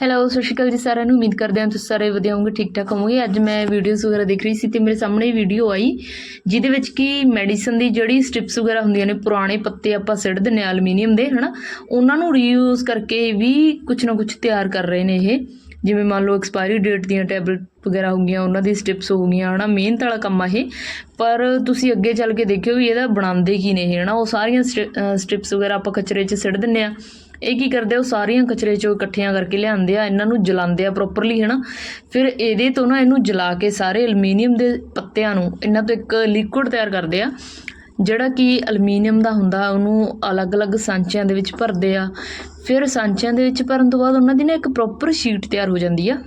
Hello ਸਤਿ ਸ਼੍ਰੀ ਅਕਾਲ ਜੀ ਸਾਰਿਆਂ ਨੂੰ। ਉਮੀਦ ਕਰਦੇ ਹਾਂ ਤੁਸੀਂ ਸਾਰੇ ਵਧੀਆ ਹੋਵੋਗੇ, ਠੀਕ ਠਾਕ ਹੋਵੋਗੇ। ਅੱਜ ਮੈਂ ਵੀਡੀਓਜ਼ ਵਗੈਰਾ ਦੇਖ ਰਹੀ ਸੀ ਤੇ ਮੇਰੇ ਸਾਹਮਣੇ ਵੀਡੀਓ ਆਈ, ਜਿਹਦੇ ਵਿੱਚ ਕਿ ਮੈਡੀਸਨ ਦੀ ਜਿਹੜੀ ਸਟ੍ਰਿਪਸ ਵਗੈਰਾ ਹੁੰਦੀਆਂ ਨੇ, ਪੁਰਾਣੇ ਪੱਤੇ ਆਪਾਂ ਸਿੱਟ ਦਿੰਦੇ ਹਾਂ ਐਲੂਮੀਨੀਅਮ ਦੇ, ਹਨਾ? ਉਹਨਾਂ ਨੂੰ ਰੀਯੂਜ਼ ਕਰਕੇ ਵੀ ਕੁਝ ਨਾ ਕੁਝ ਤਿਆਰ ਕਰ ਰਹੇ ਨੇ ਇਹ। ਜਿਵੇਂ ਮੰਨ ਲਓ ਐਕਸਪਾਇਰੀ ਡੇਟ ਦੀਆਂ ਟੈਬਲੇਟ ਵਗੈਰਾ ਹੋ ਗਈਆਂ, ਉਹਨਾਂ ਦੀ ਸਟਿਪਸ ਹੋ ਗਈਆਂ, ਹਨਾ? ਮਿਹਨਤ ਵਾਲਾ ਕੰਮ ਆ ਇਹ। ਪਰ ਤੁਸੀਂ ਅੱਗੇ ਚੱਲ ਕੇ ਦੇਖਿਓ ਵੀ ਇਹਦਾ ਬਣਾਉਂਦੇ ਕੀ ਨੇ ਇਹ, ਹਨਾ? ਉਹ ਸਾਰੀਆਂ ਸਟਿਪਸ ਵਗੈਰਾ ਆਪਾਂ ਕਚਰੇ 'ਚ ਸਿੱਟ ਦਿੰਦੇ ਆ ਇਹ ਕੀ ਕਰਦੇ ਉਹ ਸਾਰੀਆਂ ਕਚਰੇ ਚੋਂ ਇਕੱਠੀਆਂ ਕਰਕੇ ਲਿਆਉਂਦੇ ਆ, ਇਹਨਾਂ ਨੂੰ ਜਲਾਉਂਦੇ ਆ ਪ੍ਰੋਪਰਲੀ ਹਨਾ? ਫਿਰ ਇਹਦੇ ਤੋਂ ਨਾ ਇਹਨੂੰ ਜਲਾ ਕੇ ਸਾਰੇ ਐਲੂਮੀਨੀਅਮ ਦੇ ਪੱਤਿਆਂ ਨੂੰ, ਇਹਨਾਂ ਤੋਂ ਇੱਕ ਲਿਕੁਇਡ ਤਿਆਰ ਕਰਦੇ ਆ, ਜਿਹੜਾ ਕਿ ਐਲੂਮੀਨੀਅਮ ਦਾ ਹੁੰਦਾ, ਉਹਨੂੰ ਅਲੱਗ-ਅਲੱਗ ਸਾਂਚਿਆਂ ਦੇ ਵਿੱਚ ਭਰਦੇ ਆ। ਫਿਰ ਸਾਂਚਿਆਂ ਦੇ ਵਿੱਚ ਭਰਨ ਤੋਂ ਬਾਅਦ ਉਹਨਾਂ ਦੀ ਨਾ ਇੱਕ ਪ੍ਰੋਪਰ ਸ਼ੀਟ ਤਿਆਰ ਹੋ ਜਾਂਦੀ ਆ।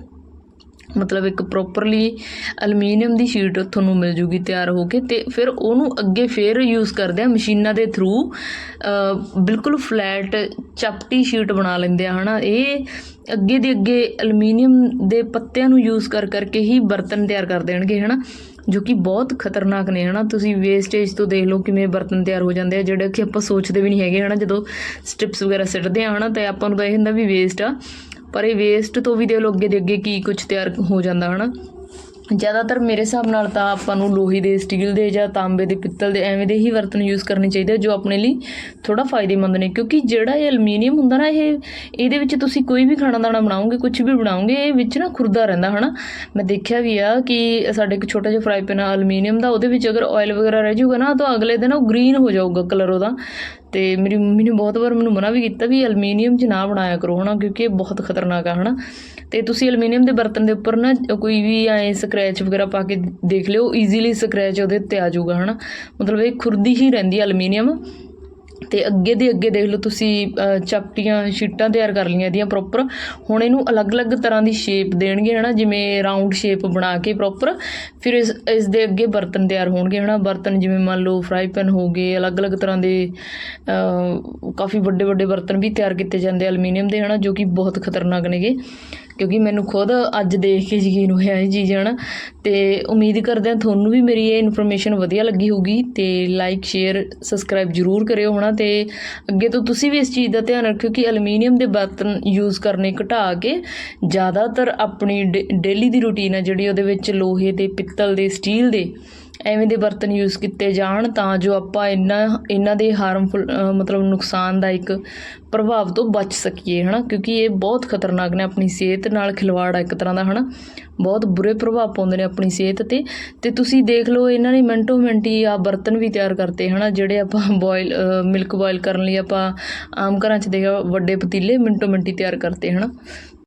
ਮਤਲਬ ਇੱਕ ਪ੍ਰੋਪਰਲੀ ਐਲੂਮੀਨੀਅਮ ਦੀ ਸ਼ੀਟ ਤੁਹਾਨੂੰ ਮਿਲ ਜੂਗੀ ਤਿਆਰ ਹੋ ਕੇ ਤੇ ਫਿਰ ਉਹਨੂੰ ਅੱਗੇ ਫੇਰ ਯੂਜ਼ ਕਰਦੇ ਆ ਮਸ਼ੀਨਾਂ ਦੇ ਥਰੂ ਬਿਲਕੁਲ ਫਲੈਟ ਚਪਟੀ ਸ਼ੀਟ ਬਣਾ ਲੈਂਦੇ ਆ, ਹਨਾ? ਇਹ ਅੱਗੇ ਦੇ ਅੱਗੇ ਐਲੂਮੀਨੀਅਮ ਦੇ ਪੱਤਿਆਂ ਨੂੰ ਯੂਜ਼ ਕਰ ਕਰਕੇ ਹੀ ਬਰਤਨ ਤਿਆਰ ਕਰ ਦੇਣਗੇ, ਹਨਾ? ਜੋ ਕਿ ਬਹੁਤ ਖਤਰਨਾਕ ਨੇ, ਹਨਾ? ਤੁਸੀਂ ਵੇਸਟੇਜ ਤੋਂ ਦੇਖ ਲਓ ਕਿਵੇਂ ਬਰਤਨ ਤਿਆਰ ਹੋ ਜਾਂਦੇ ਆ, ਜਿਹੜੇ ਕਿ ਆਪਾਂ ਸੋਚਦੇ ਵੀ ਨਹੀਂ ਹੈਗੇ, ਹਨਾ? ਜਦੋਂ ਸਟ੍ਰਿਪਸ ਵਗੈਰਾ ਸਿੱਟਦੇ ਆ, ਹਨਾ? ਤੇ ਆਪਾਂ ਨੂੰ ਤਾਂ ਇਹ ਹੁੰਦਾ ਵੀ ਵੇਸਟ ਆ। ਪਰ ਇਹ ਵੇਸਟ ਤੋਂ ਵੀ ਦੇ ਲਓ ਅੱਗੇ ਦੇ ਅੱਗੇ ਕੀ ਕੁਝ ਤਿਆਰ ਹੋ ਜਾਂਦਾ ਹਨਾ? ਜ਼ਿਆਦਾਤਰ ਮੇਰੇ ਹਿਸਾਬ ਨਾਲ ਤਾਂ ਆਪਾਂ ਨੂੰ ਲੋਹੇ ਦੇ ਸਟੀਲ ਦੇ ਜਾਂ ਤਾਂਬੇ ਦੇ ਪਿੱਤਲ ਦੇ ਐਵੇਂ ਦੇ ਹੀ ਬਰਤਨ ਯੂਜ਼ ਕਰਨੇ ਚਾਹੀਦੇ ਆ, ਜੋ ਆਪਣੇ ਲਈ ਥੋੜਾ ਫਾਇਦੇਮੰਦ ਨੇ। ਕਿਉਂਕਿ ਜਿਹੜਾ ਇਹ ਐਲੂਮੀਨੀਅਮ ਹੁੰਦਾ ਨਾ ਇਹ ਇਹਦੇ ਵਿੱਚ ਤੁਸੀਂ ਕੋਈ ਵੀ ਖਾਣਾ ਦਾਣਾ ਬਣਾਓਗੇ ਕੁਝ ਵੀ ਬਣਾਓਗੇ ਇਹ ਵਿੱਚ ਨਾ ਖੁਰਦਾ ਰਹਿੰਦਾ ਹਨਾ? ਮੈਂ ਦੇਖਿਆ ਵੀ ਆ ਕਿ ਸਾਡੇ ਇੱਕ ਛੋਟਾ ਜਿਹਾ ਫਰਾਈ ਪੈਨ ਆ ਐਲੂਮੀਨੀਅਮ ਦਾ ਉਹਦੇ ਵਿੱਚ ਅਗਰ ਆਇਲ ਵਗੈਰਾ ਰਹਿ ਜਾਊਗਾ ਨਾ ਤਾਂ ਅਗਲੇ ਦਿਨ ਉਹ ਗ੍ਰੀਨ ਹੋ ਜਾਊਗਾ ਕਲਰ ਉਹਦਾ। ਤੇ ਮੇਰੀ ਮੰਮੀ ਨੇ ਬਹੁਤ ਵਾਰ ਮੈਨੂੰ ਮਨਾ ਵੀ ਕੀਤਾ ਵੀ ਐਲੂਮੀਨੀਅਮ 'ਚ ਨਾ ਬਣਾਇਆ ਕਰੋ ਹਨਾ, ਕਿਉਂਕਿ ਇਹ ਬਹੁਤ ਖਤਰਨਾਕ ਆ ਹਨਾ। ਤੇ ਤੁਸੀਂ ਐਲੂਮੀਨੀਅਮ ਦੇ ਬਰਤਨ ਦੇ ਉੱਪਰ ਨਾ ਕੋਈ ਵੀ ਐ ਸਕ੍ਰੈਚ ਵਗੈਰਾ ਪਾ ਕੇ ਦੇਖ ਲਿਓ ਈਜ਼ੀਲੀ ਸਕ੍ਰੈਚ ਉਹਦੇ ਉੱਤੇ ਆ ਜਾਊਗਾ ਹਨਾ। ਮਤਲਬ ਇਹ ਖੁਰਦੀ ਹੀ ਰਹਿੰਦੀ ਹੈ ਐਲੂਮੀਨੀਅਮ ਅਤੇ ਅੱਗੇ ਦੇ ਅੱਗੇ ਦੇਖ ਲਓ ਤੁਸੀਂ ਚਪਟੀਆਂ, ਸ਼ੀਟਾਂ ਤਿਆਰ ਕਰ ਲਈਆਂ ਇਹਦੀਆਂ ਪ੍ਰੋਪਰ ਹੁਣ ਇਹਨੂੰ ਅਲੱਗ-ਅਲੱਗ ਤਰ੍ਹਾਂ ਦੀ ਸ਼ੇਪ ਦੇਣਗੇ, ਹਨਾ? ਜਿਵੇਂ ਰਾਉਂਡ ਸ਼ੇਪ ਬਣਾ ਕੇ ਪ੍ਰੋਪਰ ਫਿਰ ਇਸ ਇਸ ਦੇ ਅੱਗੇ ਬਰਤਨ ਤਿਆਰ ਹੋਣਗੇ, ਹਨਾ? ਬਰਤਨ ਜਿਵੇਂ ਮੰਨ ਲਓ ਫਰਾਈ ਪੈਨ ਹੋ ਗਏ, ਅਲੱਗ-ਅਲੱਗ ਤਰ੍ਹਾਂ ਦੇ ਕਾਫੀ ਵੱਡੇ-ਵੱਡੇ ਬਰਤਨ ਵੀ ਤਿਆਰ ਕੀਤੇ ਜਾਂਦੇ ਐਲੂਮੀਨੀਅਮ ਦੇ, ਹਨਾ? ਜੋ ਕਿ ਬਹੁਤ ਖਤਰਨਾਕ ਨੇਗੇ। ਕਿਉਂਕਿ ਮੈਨੂੰ ਖੁਦ ਅੱਜ ਦੇਖ ਕੇ ਯਕੀਨ ਹੋਇਆ ਇਹ ਚੀਜ਼ ਹਨਾ। ਤੇ ਉਮੀਦ ਕਰਦੇ ਹਾਂ ਤੁਹਾਨੂੰ ਵੀ ਮੇਰੀ ਇਹ ਇਨਫੋਰਮੇਸ਼ਨ ਵਧੀਆ ਲੱਗੀ ਹੋਊਗੀ ਤੇ ਲਾਈਕ ਸ਼ੇਅਰ ਸਬਸਕ੍ਰਾਈਬ ਜਰੂਰ ਕਰਿਓ ਹਨਾ। ਤੇ ਅੱਗੇ ਤੋਂ ਤੁਸੀਂ ਵੀ ਇਸ ਚੀਜ਼ ਦਾ ਧਿਆਨ ਰੱਖਿਓ ਕਿ ਐਲੂਮੀਨੀਅਮ ਦੇ ਬਰਤਨ ਯੂਜ਼ ਕਰਨੇ ਘਟਾ ਕੇ ਜ਼ਿਆਦਾਤਰ ਆਪਣੀ ਡੇਲੀ ਦੀ ਰੁਟੀਨ ਹੈ ਜਿਹੜੀ ਉਹਦੇ ਵਿੱਚ ਲੋਹੇ ਦੇ, ਪਿੱਤਲ ਦੇ ਸਟੀਲ ਦੇ ਐਵੇਂ ਦੇ ਬਰਤਨ ਯੂਜ਼ ਕੀਤੇ ਜਾਣ ਤਾਂ ਜੋ ਆਪਾਂ ਇਹਨਾਂ ਇਹਨਾਂ ਦੇ ਹਾਰਮਫੁਲ ਮਤਲਬ ਨੁਕਸਾਨਦਾਇਕ ਪ੍ਰਭਾਵ ਤੋਂ ਬਚ ਸਕੀਏ, ਹਨਾ? ਕਿਉਂਕਿ ਇਹ ਬਹੁਤ ਖਤਰਨਾਕ ਨੇ ਆਪਣੀ ਸਿਹਤ ਨਾਲ ਖਿਲਵਾੜ ਆ ਇੱਕ ਤਰ੍ਹਾਂ ਦਾ, ਹਨਾ? ਬਹੁਤ ਬੁਰੇ ਪ੍ਰਭਾਵ ਪਾਉਂਦੇ ਨੇ ਆਪਣੀ ਸਿਹਤ ਤੇ। ਤੇ ਤੁਸੀਂ ਦੇਖ ਲਓ, ਇਹਨਾਂ ਨੇ ਮਿੰਟੋ ਮਿੰਟੀ ਆ ਬਰਤਨ ਵੀ ਤਿਆਰ ਕਰਤੇ, ਹਨਾ? ਜਿਹੜੇ ਆਪਾਂ ਬੋਇਲ ਮਿਲਕ ਬੋਇਲ ਕਰਨ ਲਈ ਆਪਾਂ ਆਮ ਘਰਾਂ 'ਚ ਦੇਖਿਆ, ਵੱਡੇ ਪਤੀਲੇ ਮਿੰਟੋ ਮਿੰਟੀ ਤਿਆਰ ਕਰਤੇ, ਹਨਾ?